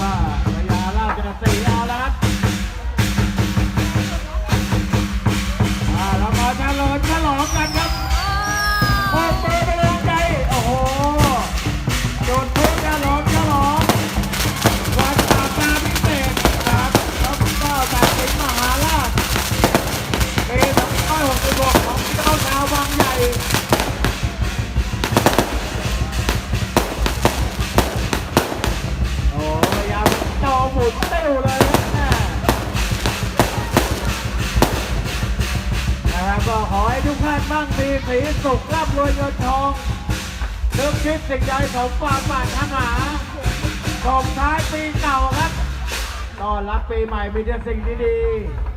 ว่าพญาราชกระสีอารับอาเรามาจะลอนฉลองกันครับโอเปิดป็นกงใจ โอ้โหโดนทุกจะลอนฉลองวันปาบปาพิเศษนะครับแล้วก็การสิงมหาราชปี2566ของเจ้าชาววังใหญ่ หมุนเต้วเลยนะนะครับก็ขอให้ทุกท่านบ้างมีสีสุขร่ำรวยเงินทองเริ่มคิดสิ่งใดสมความปรารถนาส่งท้ายปีเก่าครับต้อนรับปีใหม่มีแต่สิ่งดีๆ